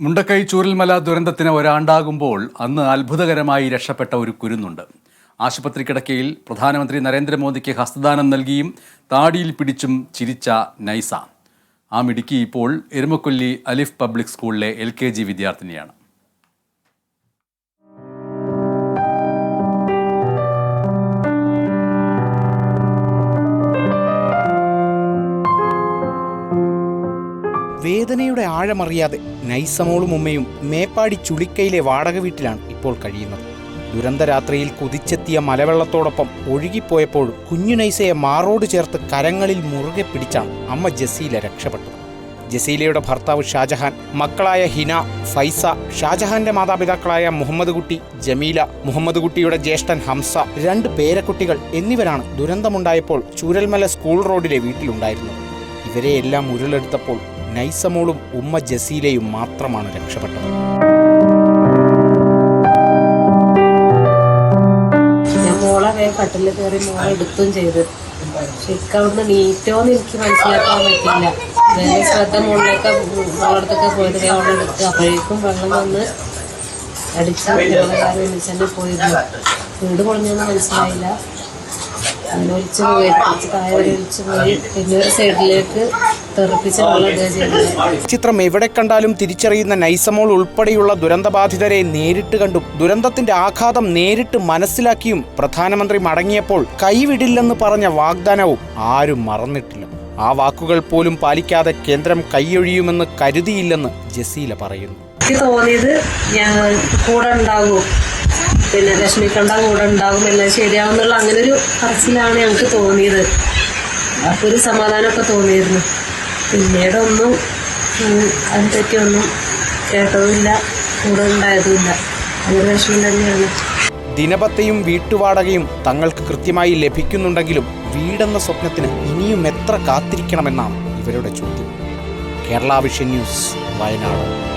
മുണ്ടക്കൈ ചൂരൽമല ദുരന്തത്തിന് ഒരാണ്ടാകുമ്പോൾ അന്ന് അത്ഭുതകരമായി രക്ഷപ്പെട്ട ഒരു കുരുന്നുണ്ട്. ആശുപത്രി കിടക്കയിൽ പ്രധാനമന്ത്രി നരേന്ദ്രമോദിക്ക് ഹസ്തദാനം നൽകിയും താടിയിൽ പിടിച്ചും ചിരിച്ച നൈസ. ആ മിടുക്കി ഇപ്പോൾ എരുമക്കൊല്ലി അലിഫ് പബ്ലിക് സ്കൂളിലെ എൽ കെ ജി വിദ്യാർത്ഥിനിയാണ്. വേദനയുടെ ആഴമറിയാതെ നൈസമോളും ഉമ്മയും മേപ്പാടി ചുളിക്കയിലെ വാടക വീട്ടിലാണ് ഇപ്പോൾ കഴിയുന്നത്. ദുരന്തരാത്രിയിൽ കുതിച്ചെത്തിയ മലവെള്ളത്തോടൊപ്പം ഒഴുകിപ്പോയപ്പോൾ കുഞ്ഞു നൈസയെ മാറോട് ചേർത്ത് കരങ്ങളിൽ മുറുകെ പിടിച്ചാണ് അമ്മ ജസീല രക്ഷപ്പെട്ടത്. ജസീലയുടെ ഭർത്താവ് ഷാജഹാൻ മക്കളായ ഹിന ഫൈസ ഷാജഹാന്റെ മാതാപിതാക്കളായ മുഹമ്മദ് കുട്ടി ജമീല മുഹമ്മദ് കുട്ടിയുടെ ജ്യേഷ്ഠൻ ഹംസ രണ്ട് പേരക്കുട്ടികൾ എന്നിവരാണ് ദുരന്തമുണ്ടായപ്പോൾ ചൂരൽമല സ്കൂൾ റോഡിലെ വീട്ടിലുണ്ടായിരുന്നത്. ഇവരെയെല്ലാം ഉരുളെടുത്തപ്പോൾ നൈസമോളും ഉമ്മ ജസീലയും മാത്രമാണ് രക്ഷപ്പെട്ടത്. മോളെ വേഗം കട്ടിലിൽ കയറി മോളെ എടുത്തും ചെയ്ത്. ശരിക്കും അവിടുന്ന് നീറ്റോന്ന് എനിക്ക് മനസ്സിലാക്കാൻ പറ്റില്ല വേറെ ശ്രദ്ധ മുകളിലൊക്കെ മോളടുത്തൊക്കെ പോയത് അവിടെ എടുത്ത് അപ്പോഴേക്കും വെള്ളം വന്ന് അടിച്ച് പോയിരുന്നു. വീട് പൊളിഞ്ഞൊന്നും മനസ്സിലായില്ല. അങ്ങനെ ഒലിച്ച് പോയി ഒലിച്ച് താഴെ പോയി പിന്നെ ഒരു സൈഡിലേക്ക് തെറിപ്പിച്ച് വെള്ളം ചിത്രം എവിടെ കണ്ടാലും തിരിച്ചറിയുന്ന നൈസമോൾ ഉൾപ്പെടെയുള്ള ദുരന്തബാധിതരെ നേരിട്ട് കണ്ടും. ദുരന്തത്തിന്റെ ആഘാതം നേരിട്ട് മനസ്സിലാക്കിയും പ്രധാനമന്ത്രി മടങ്ങിയപ്പോൾ കൈവിടില്ലെന്ന് പറഞ്ഞ വാഗ്ദാനവും ആരും മറന്നിട്ടില്ല. ആ വാക്കുകൾ പോലും പാലിക്കാതെ കേന്ദ്രം കൈയൊഴിയുമെന്ന് കരുതിയില്ലെന്ന് ജസീല പറയുന്നു. എനിക്ക് തോന്നിയത് ഞാൻ കൂടെ ഉണ്ടാകും. പിന്നെ രശ്മിക്കണ്ട കൂടെ ഉണ്ടാകും എല്ലാം ശരിയാവുന്നുള്ള അങ്ങനെ ഒരു പറച്ചിലാണ് ഞങ്ങൾക്ക് തോന്നിയത്. അപ്പോൾ ഒരു സമാധാനമൊക്കെ തോന്നിയിരുന്നു. പിന്നീടൊന്നും അതിനെപ്പറ്റിയൊന്നും കേട്ടതുമില്ല കൂടെ ഉണ്ടായതുമില്ല. അങ്ങനെ വിഷമം തന്നെയാണ്. ദിനപത്തയും വീട്ടുവാടകയും തങ്ങൾക്ക് കൃത്യമായി ലഭിക്കുന്നുണ്ടെങ്കിലും വീടെന്ന സ്വപ്നത്തിന് ഇനിയും എത്ര കാത്തിരിക്കണമെന്നാണ് ഇവരുടെ ചോദ്യം. Kerala vision news Wayanad.